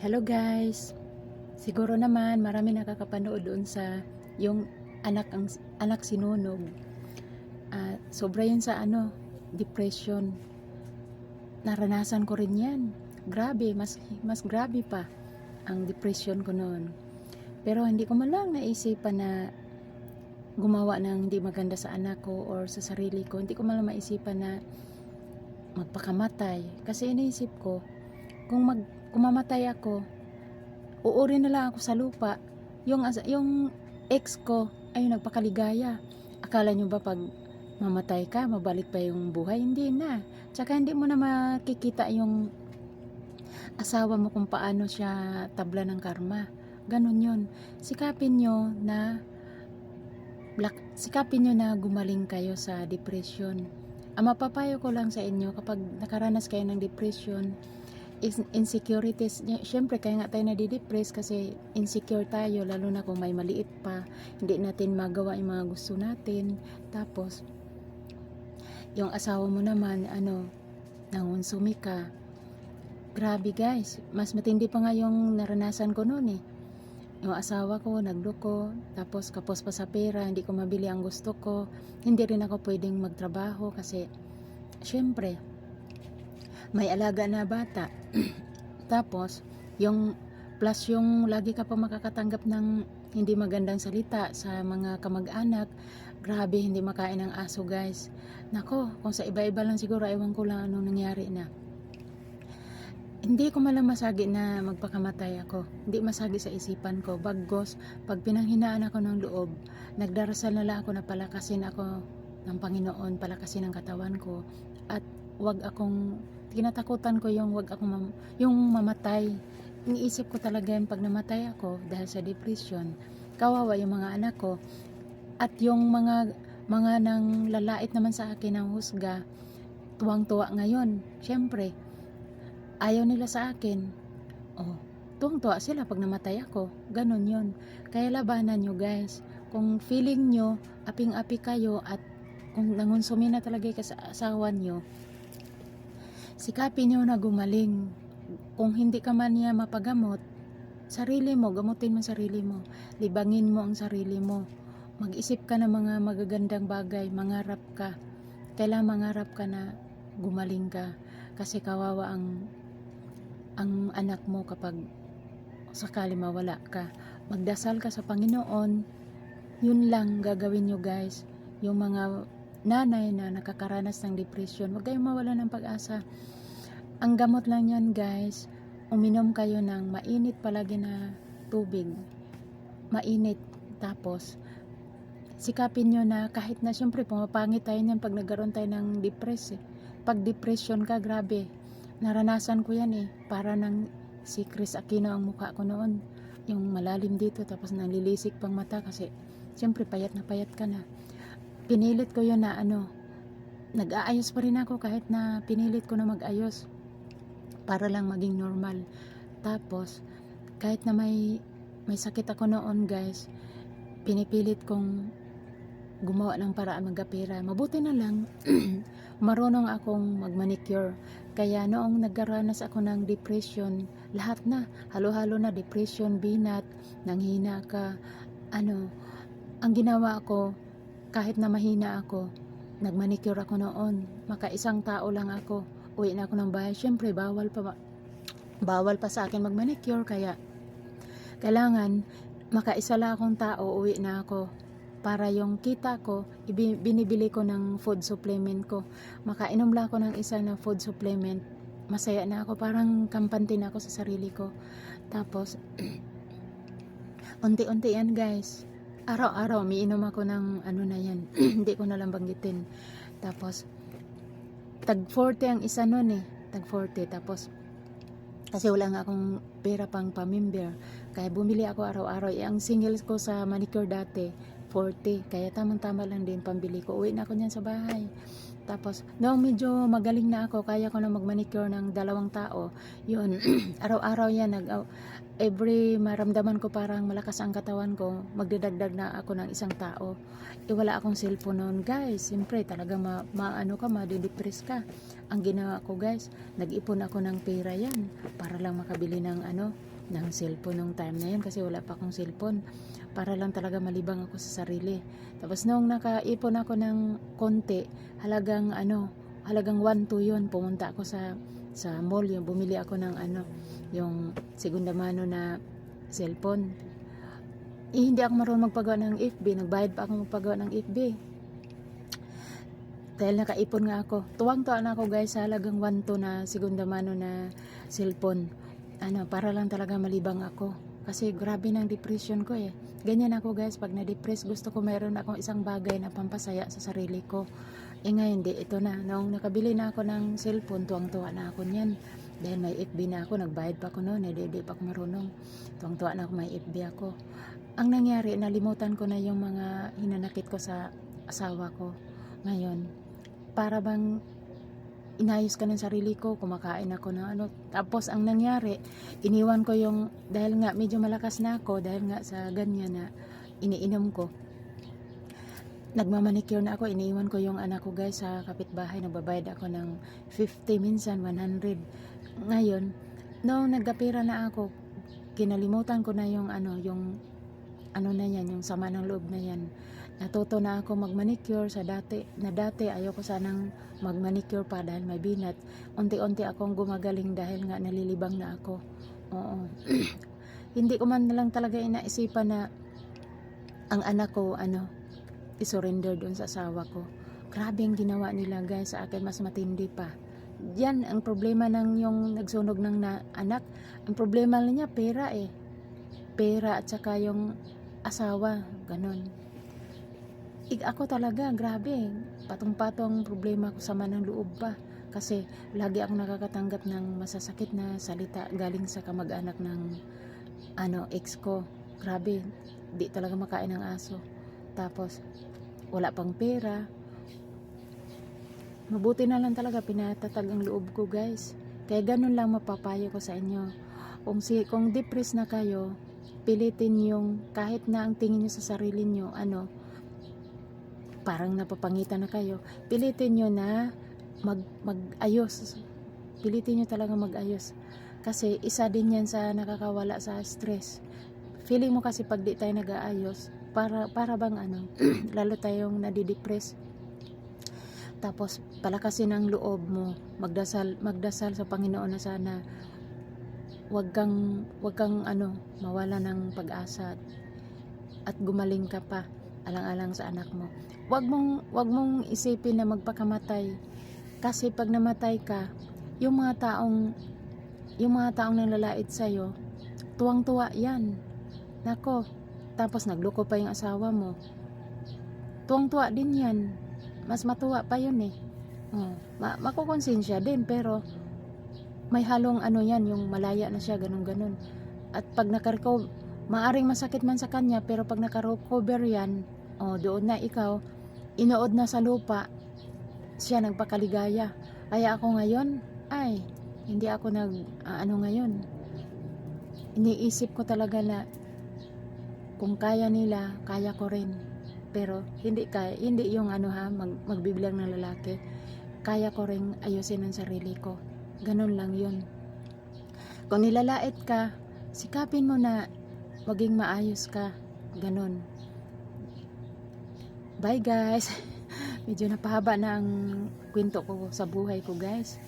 Hello guys. Siguro naman marami nakakapanood doon sa yung anak ang anak sinunog. Ah, sobra yun sa ano, depression. Naranasan ko rin 'yan. Grabe, mas mas grabe pa ang depression ko noon. Pero hindi ko man lang naisipan na gumawa ng hindi maganda sa anak ko or sa sarili ko. Hindi ko man lang maisipan na magpakamatay. Kasi iniisip ko, kung mag kung mamatay ako, uuri na lang ako sa lupa. Yung, yung ex ko ay nagpakaligaya. Akala nyo ba pag mamatay ka, mabalik pa yung buhay? Hindi na. Tsaka hindi mo na makikita yung asawa mo kung paano siya tabla ng karma. Ganon yun. Sikapin nyo na sikapin nyo na gumaling kayo sa depression. Ang mapapayo ko lang sa inyo kapag nakaranas kayo ng depression, insecurities, syempre kaya nga tayo nadidepress kasi insecure tayo lalo na kung may maliit pa, hindi natin magawa yung mga gusto natin. Tapos, yung asawa mo naman, ano, nangunsumi ka. Grabe guys, mas matindi pa nga yung naranasan ko noon eh. Yung asawa ko, nagloko, tapos kapos pa sa pera, hindi ko mabili ang gusto ko. Hindi rin ako pwedeng magtrabaho kasi, syempre, may alaga na bata. Tapos, yung plus yung lagi ka pa makakatanggap ng hindi magandang salita sa mga kamag-anak, grabe hindi makain ng aso guys. Nako, kung sa iba-iba lang siguro, ewan ko lang anong nangyari na. Hindi ko malang masagi na magpakamatay ako. Hindi masagi sa isipan ko. Bagos, pag pinanghinaan ako ng loob, nagdarasal na lang ako na palakasin ako ng Panginoon, palakasin ang katawan ko. At wag akong, tinatakutan ko yung wag akong, mam- yung mamatay. Iniisip ko talaga yun pag namatay ako dahil sa depression. Kawawa yung mga anak ko. At yung mga, mga nang lalait naman sa akin ng husga, tuwang-tuwa ngayon. Siyempre, ayaw nila sa akin. Oh, tuwang-tuwa sila pag namatay ako. Ganon yun. Kaya labanan nyo guys. Kung feeling nyo, aping-api kayo at kung nangunsumi na talaga kayo sa asawa nyo, sikapin nyo na gumaling. Kung hindi ka man niya mapagamot, sarili mo, gamutin mo sarili mo. Libangin mo ang sarili mo. Mag-isip ka ng mga magagandang bagay, mangarap ka. Kailangan mangarap ka na gumaling ka. Kasi kawawa ang ang anak mo kapag sakali mawala ka. Magdasal ka sa Panginoon. Yun lang gagawin nyo guys. Yung mga nanay na nakakaranas ng depression, huwag kayong mawala ng pag-asa. Ang gamot lang yan guys, uminom kayo ng mainit palagi na tubig. Mainit. Tapos, sikapin nyo na kahit na syempre pumapangit tayo niyan pag nagkaroon tayo ng depress eh. Pag depression ka, grabe. Naranasan ko yan eh. Para ng si Chris Aquino ang mukha ko noon. Yung malalim dito tapos nanlilisik pang mata kasi syempre payat na payat ka na. Pinilit ko yun na ano, nag-aayos pa rin ako kahit na pinilit ko na mag-ayos para lang maging normal. Tapos, kahit na may may sakit ako noon guys, pinipilit kong gumawa ng paraan magkapera. Mabuti na lang, marunong akong magmanicure. Kaya noong nagkaranas ako ng depression, lahat na, halo-halo na depression, binat, nanghina ka, ano, ang ginawa ko, kahit na mahina ako, nagmanicure ako noon. Maka isang tao lang ako. Uwi na ako ng bahay. Siyempre, bawal pa, bawal pa sa akin magmanicure. Kaya, kailangan, makaisa lang akong tao, uwi na ako. Para yung kita ko, ibi- binibili ko ng food supplement ko. Makainom lang ako ng isa na food supplement. Masaya na ako, parang kampante na ako sa sarili ko. Tapos, unti-unti yan guys. Araw-araw, miinom ako ng ano na yan. Hindi ko na lang banggitin. Tapos, tag 40 ang isa nun eh. Tag 40. Tapos, kasi wala nga akong pera pang pamimber. Kaya bumili ako araw-araw. Eh, ang singles ko sa manicure dati, 40. Kaya tamang-tama lang din pambili ko. Uwi na ako niyan sa bahay. Tapos, noong medyo magaling na ako, kaya ko na magmanicure ng dalawang tao. Yun, araw-araw yan. Nag, every maramdaman ko parang malakas ang katawan ko, magdadagdag na ako ng isang tao. Eh, wala akong cellphone noon, guys. Siyempre, talaga ma, maano ka, madidepress ka. Ang ginawa ko, guys, nag-ipon ako ng pera yan para lang makabili ng ano, ng cellphone nung time na yun kasi wala pa akong cellphone. Para lang talaga malibang ako sa sarili. Tapos nung nakaipon ako ng konti halagang ano halagang 1 2 yun pumunta ako sa sa mall. Yung bumili ako ng ano yung segunda mano na cellphone. Eh, hindi ako marunong magpagawa ng FB nagbayad pa ako magpagawa ng FB dahil nakaipon nga ako. Tuwang-tuwa na ako guys sa halagang 1 2 na segunda mano na cellphone ano para lang talaga malibang ako. Kasi grabe ng depression ko eh. Ganyan ako guys. Pag na-depress gusto ko meron akong isang bagay na pampasaya sa sarili ko. Eh ngayon di ito na. Nung nakabili na ako ng cellphone tuwang-tuwa na ako niyan. Dahil may FB na ako nagbayad pa ako noon eh di, di pa ako marunong. Tuwang-tuwa na ako may FB ako. Ang nangyari nalimutan ko na yung mga hinanakit ko sa asawa ko ngayon. Para bang inayos ka ng sarili ko, kumakain ako ng ano. Tapos ang nangyari, iniwan ko yung, dahil nga medyo malakas na ako, dahil nga sa ganyan na iniinom ko. Nagmamanicure na ako, iniiwan ko yung anak ko guys sa kapitbahay, nagbabayad ako ng 50, minsan 100. Ngayon, nung nagkapira na ako, kinalimutan ko na yung ano, yung ano na yan, yung sama ng loob na yan. Natuto na ako magmanicure sa dati, na dati ayoko sanang magmanicure pa dahil may binat. Unti-unti akong gumagaling dahil nga nalilibang na ako. Oo. Hindi ko man lang talaga inaisipan na ang anak ko, ano, isurrender doon sa asawa ko. Grabe ang ginawa nila guys sa akin, mas matindi pa. Yan ang problema ng yung nagsunog ng na, anak. Ang problema niya pera eh. Pera at saka yung asawa, ganon. Ik ako talaga, grabe. Patong-patong problema ko sa manang loob pa. Kasi lagi ako nakakatanggap ng masasakit na salita galing sa kamag-anak ng ano, ex ko. Grabe, di talaga makain ng aso. Tapos, wala pang pera. Mabuti na lang talaga pinatatag ang loob ko guys. Kaya ganun lang mapapayo ko sa inyo. Kung, si, kung depressed na kayo, pilitin yung kahit na ang tingin nyo sa sarili nyo, ano, parang napapangitan na kayo, pilitin nyo na mag, mag-ayos. Pilitin nyo talaga mag-ayos. Kasi isa din yan sa nakakawala sa stress. Feeling mo kasi pag di tayo nag-aayos, para, para bang ano, lalo tayong nadidepress. Tapos, palakasin ang loob mo. Magdasal, magdasal sa Panginoon na sana wag kang, wag kang ano, mawala ng pag-asa at, at gumaling ka pa alang-alang sa anak mo. Wag mong wag mong isipin na magpakamatay. Kasi pag namatay ka, yung mga taong yung mga taong nanlalait sa iyo, tuwang-tuwa 'yan. Nako. Tapos nagloko pa yung asawa mo. Tuwang-tuwa din 'yan. Mas matuwa pa 'yun eh. Oh, ma makukonsensya din pero may halong ano yan, yung malaya na siya, ganun-ganun. At pag nakarecover, maaring masakit man sa kanya, pero pag nakarecover yan, o doon na ikaw, inood na sa lupa, siya nagpakaligaya. Kaya ako ngayon, ay, hindi ako nag, ah, ano ngayon, iniisip ko talaga na, kung kaya nila, kaya ko rin. Pero, hindi kaya, hindi yung ano ha, mag, magbibilang ng lalaki. Kaya ko rin ayusin ang sarili ko. Ganun lang yun. Kung nilalait ka, sikapin mo na maging maayos ka. Ganun. Bye guys. Medyo napahaba na ang kwento ko sa buhay ko guys.